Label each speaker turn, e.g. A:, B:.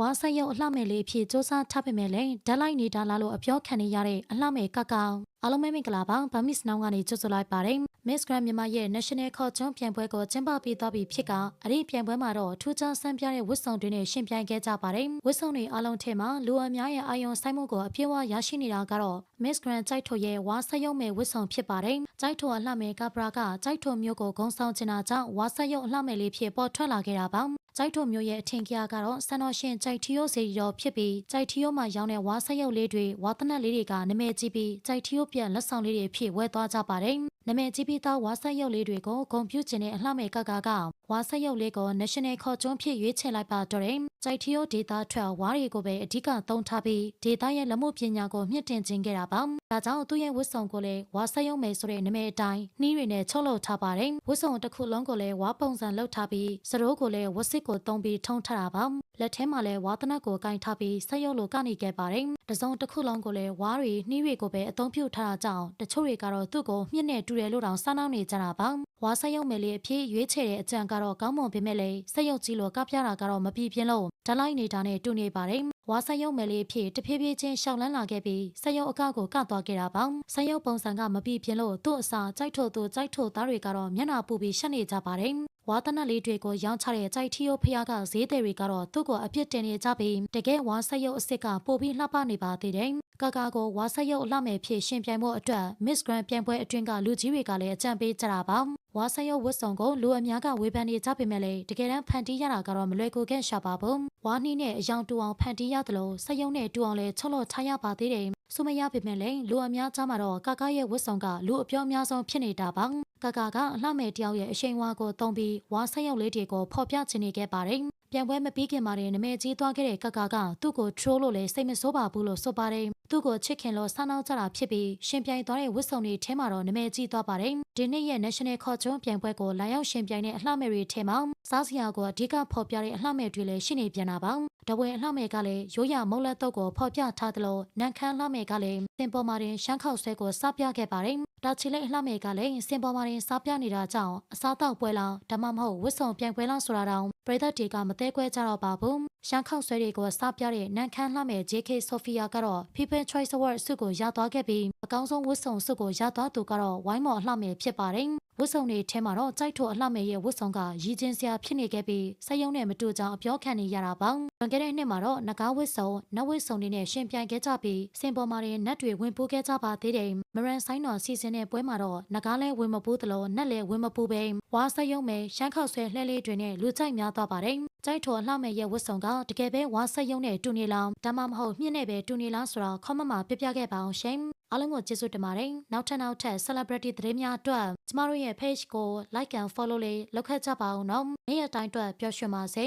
A: ဝါဆက်ရုပ်အလှမဲ့လေးအဖြစ်စ조사ထားပေမဲ့လည်းဓာတ်လိုက်နေတာလားလို့အပြောခံနေရတဲ့အလှမဲ့ကကောင်အားလုံးပဲမင်္ဂလာပါဗမစ်နောင်ကနေကြိုဆိုလိုက်ပါတယ် Miss Grand မြန်မာရဲ့ National ခေါ်ကျွန်းပြိုင်ပွဲကိုကျင်းပပြီးသွားပြီဖြစ်ကအဲ့ဒီပြိုင်ပွဲမှာတော့ထူးခြားဆန်းပြတဲ့ဝတ်စုံတွေနဲ့ရှင်ပြိုင်ခဲ့ကြပါတယ်ဝတ်စုံတွေအားလုံးထဲမှာလူအများရဲ့အာယုံဆိုင်မှုကိုအပြည့်အဝရရှိနေတာကတော့ Miss Grand ကြိုက်ထိုရဲ့ဝါဆက်ရုပ်မဲ့ဝတ်စုံဖြစ်ပါတယ်ကြိုက်ထိုအလှမဲ့ကပရာကကြိုက်ထိုမျိုးကိုဂုံဆောင်ချင်တာကြောင့်ဝါဆက်ရုပ်အလှမဲ့လေးဖြစ်ပေါ်ထွက်လာခဲ့တာပါကြိုက်ထိုမျိုးရဲ့အထင်ကြီးကတော့ဆန်တော်ရှင်ကြိုက်ထီယိုစီရောဖြစ်ပြီးကြိုက်ထီယိုမှာရောင်းတဲ့ဝါဆက်ရုပ်လေးတွေဝါသနက်လေးတွေကနမဲကြည့်ပြီးကြိုက်ထီယိုပြန်လက်ဆောင်လေးတွေဖြစ်ဝဲသွားကြပါတယ် နမဲကြည့်ပြီးသားဝါဆက်ရုပ်လေးတွေကိုဂုံပြူကျင်တဲ့အလှမဲ့ကကကဝါဆက်ရုပ်လေးကို National ခေါ်ကျွန်းဖြစ်ရွေးချယ်လိုက်ပါတော့တယ်ကြိုက်ထီယိုဒေတာထွက်ဝါတွေကိုပဲအဓိကသုံးထားပြီးဒေတာရဲ့လက်မှုပညာကိုမြင့်တင်ခြင်းခဲ့တာပါ ဒါကြောင့်သူ့ရဲ့ဝတ်စုံကိုလည်းဝါဆက်ရုပ်မယ်ဆိုတဲ့နမဲအတိုင်းနှီးတွေနဲ့ချုပ်လုပ်ထားပါတယ်ဝတ်စုံတစ်ခုလုံးကိုလည်းဝါပုံစံလုပ်ထားပြီးစရိုးကိုလည်းဝတ်စစ်ကိုသုံးပြီးထုံးထားတာပါလက်ထဲမှာလည်းဝါသနက်ကိုကင်ထားပြီးဆက်ရုပ်လိုကနေခဲ့ပါတယ်တစုံတစ်ခုလုံးကိုလည်းဝါတွေနှီးတွေကိုပဲအသုံးပြုထားတာကြောင့်တချို့တွေကတော့သူ့ကိုမြင့်နဲ့တူတယ်လို့တောင်စမ်းနှောင်းနေကြတာပါဝါဆက်ရုပ်မယ်လေးအဖြစ်ရွေးချယ်တဲ့အကြံကတော့ကောင်းမွန်ပေမဲ့လည်းဆက်ရုပ်ကြီးလိုကပြတာကတော့မပြည့်ပြင်းလို့ဓာတ်လိုက်နေတာနဲ့တူနေပါတယ် ဝါဆက်ရုပ်မယ်လေးအဖြစ်တဖြည်းဖြည်းချင်းရှောင်လန်းလာခဲ့ပြီးဆက်ရုပ်အကကိုကသွားခဲ့တာပါဆက်ရုပ်ပုံစံကမပြည့်ပြင်းလို့သူ့အစာကြိုက်ထို့သူကြိုက်ထို့သားတွေကတော့မျက်နှာပူပြီးရှက်နေကြပါတယ် ဝါသနက်လေးတွေကိုရောင်းချတဲ့ကြိုက်ထီယိုဖျားကဈေးတယ်တွေကတော့သူ့ကိုအပြစ်တင်နေကြပြီးတကယ်ဝါဆက်ရုပ်အစ်စ်ကပိုပြီးလှပနေပါသေးတယ်။ကာကာကိုဝါဆက်ရုပ်အလှမဲ့ဖြစ်ရှင်ပြိုင်ဖို့အတွက် Miss Grand ပြိုင်ပွဲအတွင်းကလူကြီးတွေကလည်းအကြံပေးကြတာပါ။ဝါဆက်ရုပ်ဝတ်စုံကိုလူအများကဝေဖန်နေကြပေမဲ့လည်းတကယ်တမ်းဖန်တီးရတာကတော့မလွယ်ကူခဲ့ရှာပါဘူး။ဝါနှီးနဲ့အယောင်တူအောင်ဖန်တီးရတယ်လို့ဆက်ရုပ်နဲ့တူအောင်လည်းချုပ်လို့ထားရပါသေးတယ်။ဆိုမရပေမဲ့လည်းလူအများကြားမှာတော့ကာကာရဲ့ဝတ်စုံကလူအပြောအများဆုံးဖြစ်နေတာပါ။ ကာကာကအလှမဲ့တယောက်ရဲ့အရှိန်ဝါကိုတုံးပြီးဝါဆက်ရုပ်လေးတွေကိုဖော်ပြချင်နေခဲ့ပါတယ်။ပြန်ပွဲမပြီးခင်မှာတင်နမဲကြီးသွားခဲ့တဲ့ကာကာကသူ့ကို troll လို့လည်းစိတ်မဆိုးပါဘူးလို့ဆိုပါတယ်။သူ့ကိုချစ်ခင်လို့ဆန်းနှောင်းကြတာဖြစ်ပြီးရှင်ပြိုင်သွားတဲ့ဝတ်စုံတွေထဲမှာတော့နမဲကြီးသွားပါတယ်။ဒီနေ့ရဲ့ National ခေါ်ကျွန်းပြိုင်ပွဲကိုလာရောက်ရှင်ပြိုင်တဲ့အလှမဲ့တွေထဲမှာစားစရာကိုအဓိကဖော်ပြတဲ့အလှမဲ့တွေလည်းရှိနေပြန်တာပါ။တပွဲအလှမဲ့ကလည်းရိုးရမုံလက်တုပ်ကိုဖော်ပြထားသလိုနန်ခမ်းအလှမဲ့ကလည်းစင်ပေါ်မှာတင်ရှမ်းခောက်ဆွဲကိုစပြခဲ့ပါတယ်။ တာချီလိတ်အလှမဲ့ကလည်းစင်ပေါ်မှာတင်စပြနေတာကြောင့်အစားတောက်ပွဲလောက်ဒါမှမဟုတ်ဝတ်စုံပြိုင်ပွဲလောက်ဆိုတာတောင်ပရိသတ်တွေကမသေးခွဲကြတော့ပါဘူး။ရှမ်းခောက်ဆွဲတွေကိုစပြတဲ့နန်ခမ်းလှမဲ့ JK Sophia ကတော့ People Choice Award ဆုကိုရသွားခဲ့ပြီးအကောင်းဆုံးဝတ်စုံဆုကိုရသွားသူကတော့ဝိုင်းမော်အလှမဲ့ဖြစ်ပါတယ်။ဝတ်စုံတွေထဲမှာတော့ကြိုက်ထိုအလှမဲ့ရဲ့ဝတ်စုံကရည်ချင်းစရာဖြစ်နေခဲ့ပြီးစက်ရုံနဲ့မတူကြောင်အပြောခံနေရတာပါ။လွန်ခဲ့တဲ့နှစ်မှာတော့နဂါးဝတ်စုံနတ်ဝတ်စုံတွေနဲ့ရှင်ပြိုင်ခဲ့ကြပြီးစင်ပေါ်မှာတွေနတ်တွေဝင်ပိုးခဲ့ကြပါသေးတယ်။မရန်ဆိုင်တော်စီစဉ်တဲ့ပွဲမှာတော့နဂါးလဲဝင်မပိုးသလိုနတ်လဲဝင်မပိုးပဲဝါစက်ရုံမဲ့ရှမ်းခောက်ဆွဲလှဲလေးတွေနဲ့လူကြိုက်များသွားပါတယ်။ကြိုက်ထော်အလှမဲ့ရဲ့ဝတ်စုံကတကယ်ပဲဝါဆက်ရုံနဲ့တူနေလားဒါမှမဟုတ်မြင့်နဲ့ပဲတူနေလားဆိုတော့ခေါမမပြပြခဲ့ပါအောင်ရှင်အားလုံးကိုကျေးဇူးတင်ပါတယ်နောက်ထပ်နောက်ထပ် celebrity သတင်းများအတွက်ကျမတို့ရဲ့ page ကို like and follow လေးလုပ်ခဲ့ကြပါဦးနော်နေ့ရက်တိုင်းအတွက်ပျော်ရွှင်ပါစေ